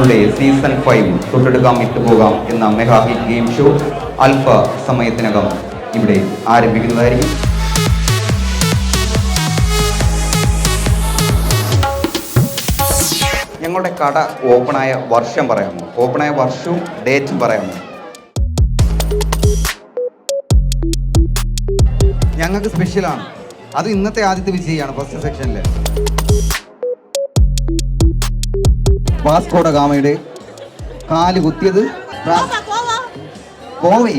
ഞങ്ങളുടെ season five തൊട്ടെടുക്കാം ഇട്ടുപോകാം എന്ന mega hit game show അല്പ സമയത്തിനകം ഇവിടെ ആരംഭിക്കുന്നതായിരിക്കും. ഞങ്ങളുടെ കട ഓപ്പണായ വർഷം പറയാമോ? ഓപ്പണായ വർഷവും ഡേറ്റും പറയാമോ? ഞങ്ങൾക്ക് സ്പെഷ്യലാണ് അത് ഇന്നത്തെ ആദ്യത്തെ വിജയിയാണ് ഫസ്റ്റ് സെക്ഷനിൽ വാസ്കോഡ ഗാമയുടെ കാല് കുത്തിയത് റാ- കോവി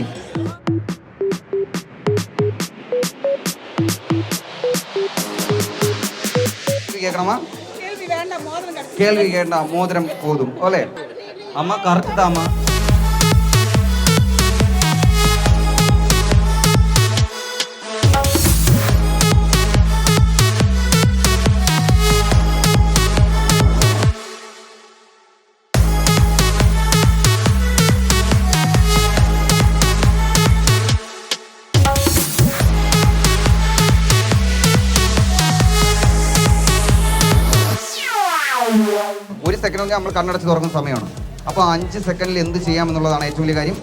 കേൾക്കണമാ கேள்வி வேண்டாம் மோதிரம் கட்டு കേൾവി കേട്ട മോതിരം പോതും കൊണ്ട് നമ്മൾ കണ്ണടച്ച് തുറക്കുന്ന സമയമാണ്. അപ്പോൾ അഞ്ച് സെക്കൻഡിൽ എന്ത് ചെയ്യാം എന്നുള്ളതാണ് ഏറ്റവും വലിയ കാര്യം.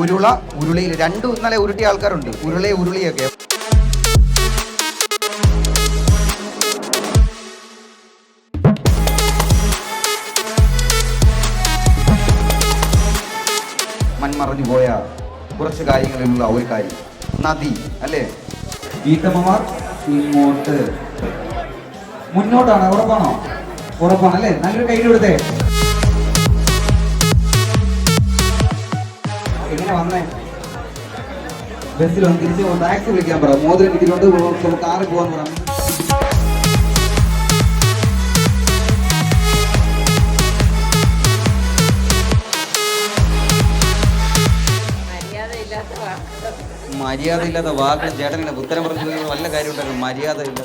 ഉരുള ഉരുളിയിൽ രണ്ടും ഇന്നലെ ഉരുട്ടിയ ആൾക്കാരുണ്ട്. ഉരുളെ ഉരുളിയൊക്കെ. മൺമറഞ്ഞു പോയ കുറച്ച് കാര്യങ്ങളിലുള്ള ഒരു കാര്യം. നദി അല്ലേ? വീട്ടമ്മമാർ ഇങ്ങോട്ട്. മുന്നോട്ടാണ് ഉറപ്പാണോ ഉറപ്പാണ് അല്ലേ നല്ലൊരു കൈ കൊടുത്തേ. എങ്ങനെ വന്നേ? ബസ്സിൽ വന്ന് തിരിച്ചു പോകും. ടാക്സി വിളിക്കാൻ പറ. മോതിരം കിട്ടിയിട്ടുണ്ട്. കാറിൽ പോകാൻ പറ. മര്യാദയില്ലാത്ത വാക്കിന് ചേട്ടനിങ്ങനെ ഉത്തരം പറഞ്ഞു വല്ല കാര്യം ഉണ്ടായിരുന്നു മര്യാദയില്ല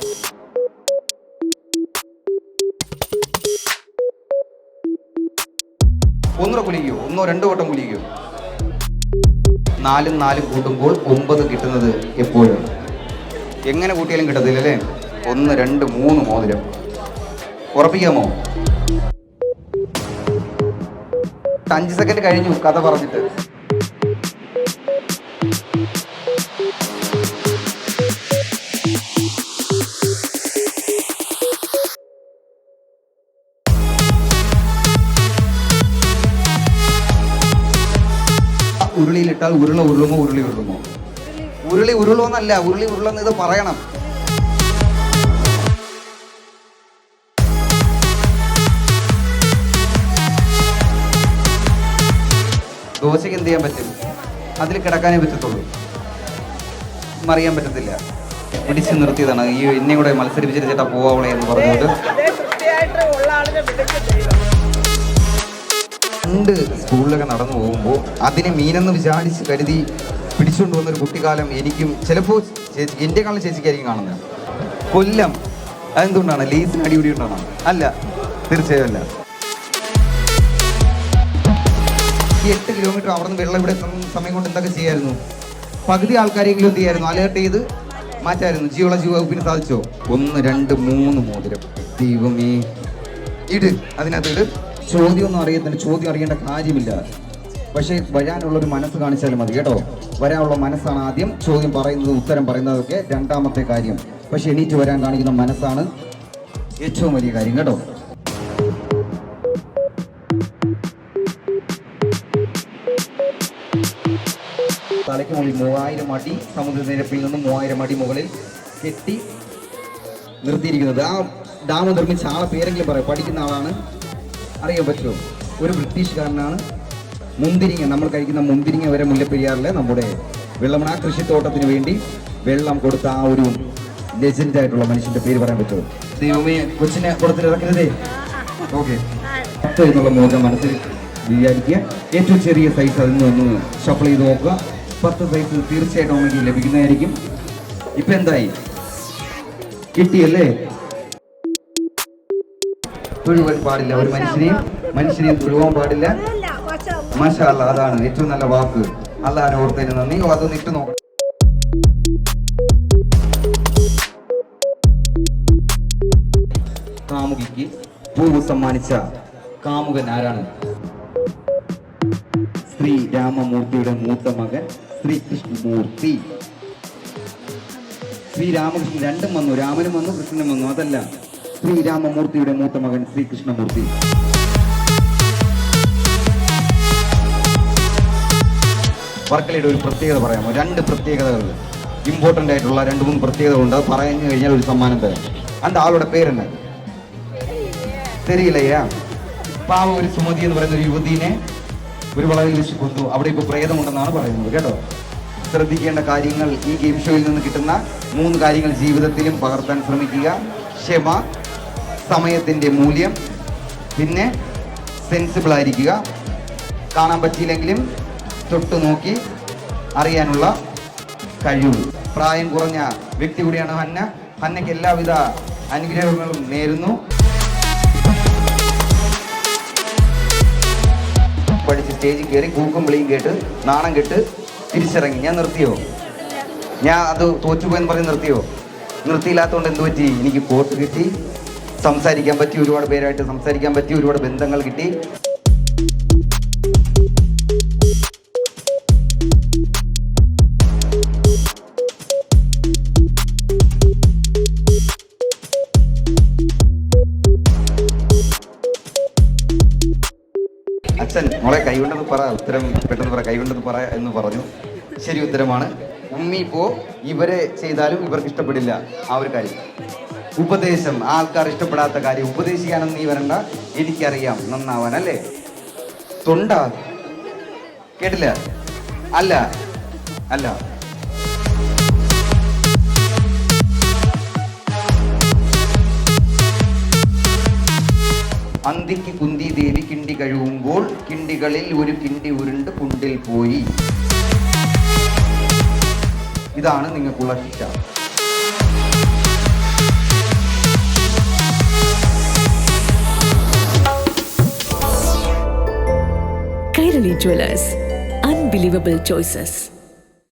ഒന്നര കുലിക്കോ ഒന്നോ രണ്ടോ വട്ടം കുലിക്കോ നാലും നാലും കൂട്ടുമ്പോൾ ഒമ്പത് കിട്ടുന്നത് എപ്പോഴും. എങ്ങനെ കൂട്ടിയാലും കിട്ടത്തില്ല അല്ലേ ഒന്ന് രണ്ട് മൂന്ന് മോതിരം. ഉറപ്പിക്കാമോ? അഞ്ച് സെക്കൻഡ് കഴിഞ്ഞു കഥ പറഞ്ഞിട്ട്. ഉരുളിയിലിട്ടാൽ ഉരുള ഉരുളുമോ ഉരുളി ഉരുളുമോ? ഉരുളി ഉരുളോന്നല്ല ഉരുളി ഉരുളെന്ന് ഇത് പറയണം. ദോശയ്ക്ക് എന്ത് ചെയ്യാൻ പറ്റും? അതിൽ കിടക്കാനേ പറ്റത്തുള്ളൂ. മറിയാൻ പറ്റത്തില്ല. പിടിച്ചു നിർത്തിയതാണ്. ഈ എന്നെ കൂടെ മത്സരിപ്പിച്ചിട്ട് ചേട്ടാ പോവാവളെ എന്ന് പറഞ്ഞുകൊണ്ട്. പണ്ട് സ്കൂളിലൊക്കെ നടന്നു പോകുമ്പോൾ അതിനെ മീനെന്ന് വിചാരിച്ച് കരുതി പിടിച്ചുകൊണ്ട് വന്നൊരു കുട്ടിക്കാലം എനിക്കും ചിലപ്പോൾ ചേച്ചി എന്റെ കാലം ചേച്ചിക്കായിരിക്കും കാണുന്നത്. കൊല്ലം. അതെന്തുകൊണ്ടാണ്? ലേസിന് അടിപൊളി ഉണ്ടാണോ അല്ല തീർച്ചയായും അല്ല. എട്ട് കിലോമീറ്റർ അവിടെ നിന്ന് വെള്ളം ഇവിടെ സമയം കൊണ്ട് എന്തൊക്കെ ചെയ്യായിരുന്നു? പകുതി ആൾക്കാരെങ്കിലും എന്ത് ചെയ്യായിരുന്നു? അലേർട്ട് ചെയ്ത് മാറ്റായിരുന്നു. ജീവള ജീവ വകുപ്പിന് സാധിച്ചോ? ഒന്ന് രണ്ട് മൂന്ന് മോതിരം. ദൈവമേ. ഇട്. അതിനകത്ത് ഇട്. ചോദ്യമൊന്നും അറിയത്തില്ല ചോദ്യം അറിയേണ്ട കാര്യമില്ല. പക്ഷേ വരാനുള്ള ഒരു മനസ്സ് കാണിച്ചാലും മതി കേട്ടോ. വരാനുള്ള മനസ്സാണ് ആദ്യം. ചോദ്യം പറയുന്നത് ഉത്തരം പറയുന്നതൊക്കെ രണ്ടാമത്തെ കാര്യം. പക്ഷെ എണീറ്റ് വരാൻ കാണിക്കുന്ന മനസ്സാണ് ഏറ്റവും വലിയ കാര്യം കേട്ടോ. തലയ്ക്ക് മുകളിൽ മൂവായിരം അടി സമുദ്രനിരപ്പിൽ നിന്നും മൂവായിരം അടി മുകളിൽ കെട്ടി നിർത്തിയിരിക്കുന്നത്. ആ ഡാം നിർമ്മിച്ച ആളെ പേരെങ്കിലും പറയാം. പഠിക്കുന്ന ആളാണ് അറിയാൻ പറ്റുമോ ഒരു ബ്രിട്ടീഷുകാരനാണ് മുന്തിരിങ്ങ. നമ്മൾ കഴിക്കുന്ന മുന്തിരിങ്ങ വരെ മുല്ലപ്പെരിയാറിലെ നമ്മുടെ വെള്ളമണ കൃഷിത്തോട്ടത്തിന് വേണ്ടി വെള്ളം കൊടുത്ത ആ ഒരു ലെജൻഡ് ആയിട്ടുള്ള മനുഷ്യന്റെ പേര് പറയാൻ പറ്റുമോ? ദൈവമേ കൊച്ചിനെ കൊടുത്തിട്ടിറക്കരുതേ ഓക്കെ. പത്ത് എന്നുള്ള മോചം മനസ്സിൽ വിചാരിക്കുക. ഏറ്റവും ചെറിയ സൈസ് അതിൽ നിന്ന് ഷഫിൾ ചെയ്ത് നോക്കുക. പത്ത് സൈസ് തീർച്ചയായിട്ടും നമുക്ക് ലഭിക്കുന്നതായിരിക്കും. ഇപ്പൊ എന്തായി? കിട്ടിയല്ലേ? തുഴുവാൻ പാടില്ല. ഒരു മനുഷ്യനെയും മനുഷ്യനെയും തുഴുവാൻ പാടില്ല. മാഷാ അല്ലാ അതാണ് ഏറ്റവും നല്ല വാക്ക്. അള്ളാഹാനെ ഓർത്തതിന് നന്ദി. അത് അതൊന്ന് ഇട്ട് നോക്കണം കാമുകിക്ക് പൂവ് സമ്മാനിച്ച കാമുകൻ ആരാണ്? ശ്രീ രാമമൂർത്തിയുടെ മൂത്ത മകൻ ശ്രീകൃഷ്ണമൂർത്തി ശ്രീരാമകൃഷ്ണൻ രണ്ടും വന്നു. രാമനും വന്നു കൃഷ്ണനും വന്നു. അതല്ല ശ്രീരാമമൂർത്തിയുടെ മൂത്ത മകൻ ശ്രീകൃഷ്ണമൂർത്തി. വർക്കലയുടെ ഒരു പ്രത്യേകത പറയാമോ? രണ്ട് പ്രത്യേകതകൾ. ഇമ്പോർട്ടന്റ് ആയിട്ടുള്ള രണ്ട് മൂന്ന് പ്രത്യേകതകളുണ്ട്. അത് പറഞ്ഞു കഴിഞ്ഞാൽ ഒരു സമ്മാനം തരാം. അന്റെ ആളുടെ പേരെന്നെ തെരിയില്ലയ്യാ പാവ ഒരു സുമതി എന്ന് പറയുന്ന ഒരു യുവതീനെ ഒരു വളരെ വെച്ച് കൊന്നു. അവിടെ ഇപ്പോൾ പ്രേതമുണ്ടെന്നാണ് പറയുന്നത് കേട്ടോ? ശ്രദ്ധിക്കേണ്ട കാര്യങ്ങൾ ഈ ഗെയിം ഷോയിൽ നിന്ന് കിട്ടുന്ന മൂന്ന് കാര്യങ്ങൾ ജീവിതത്തിലും പകർത്താൻ ശ്രമിക്കുക. ക്ഷമ സമയത്തിന്റെ മൂല്യം പിന്നെ സെൻസിബിൾ ആയിരിക്കുക. കാണാൻ പറ്റിയില്ലെങ്കിലും തൊട്ട് നോക്കി അറിയാനുള്ള കഴിവ്. പ്രായം കുറഞ്ഞ വ്യക്തി കൂടിയാണ് ഹന്ന. ഹന്നയ്ക്ക് എല്ലാവിധ അനുഗ്രഹങ്ങളും നേരുന്നു. പഠിച്ച് സ്റ്റേജിൽ കയറി കൂക്കും വിളിയും കേട്ട് നാണം കെട്ട് തിരിച്ചിറങ്ങി. ഞാൻ നിർത്തിയോ? ഞാൻ അത് തോറ്റുപോയെന്ന് പറഞ്ഞ് നിർത്തിയോ? നിർത്തിയില്ലാത്തതുകൊണ്ട് എന്ത് പറ്റി? എനിക്ക് കോട്ട് കിട്ടി. സംസാരിക്കാൻ പറ്റി ഒരുപാട് പേരായിട്ട് സംസാരിക്കാൻ പറ്റി ഒരുപാട് ബന്ധങ്ങൾ കിട്ടി. അച്ഛൻ മോളെ കൈകൊണ്ടെന്ന് പറ ഉത്തരം പെട്ടെന്ന് പറ കൈകൊണ്ടെന്ന് പറ എന്ന് പറഞ്ഞു. ശരി ഉത്തരമാണ്. ഉമ്മി ഇപ്പോ ഇവരെ ചെയ്താലും ഇവർക്ക് ഇഷ്ടപ്പെടില്ല. ആ ഒരു കാര്യം. ഉപദേശം ആൾക്കാർ ഇഷ്ടപ്പെടാത്ത കാര്യം ഉപദേശിക്കാനൊന്നും നീ വരണ്ട. എനിക്കറിയാം നന്നാവാൻ അല്ലേ? തൊണ്ട? കേട്ടില്ല? അല്ല. അല്ല. അന്തിക്ക് കുന്തി ദേവി കിണ്ടി കഴിയുമ്പോൾ കിണ്ടികളിൽ ഒരു കിണ്ടി ഉരുണ്ട് കുണ്ടിൽ പോയി. ഇതാണ് നിങ്ങൾക്കുള്ള ശിക്ഷ. Kairali Jewelers. Unbelievable choices.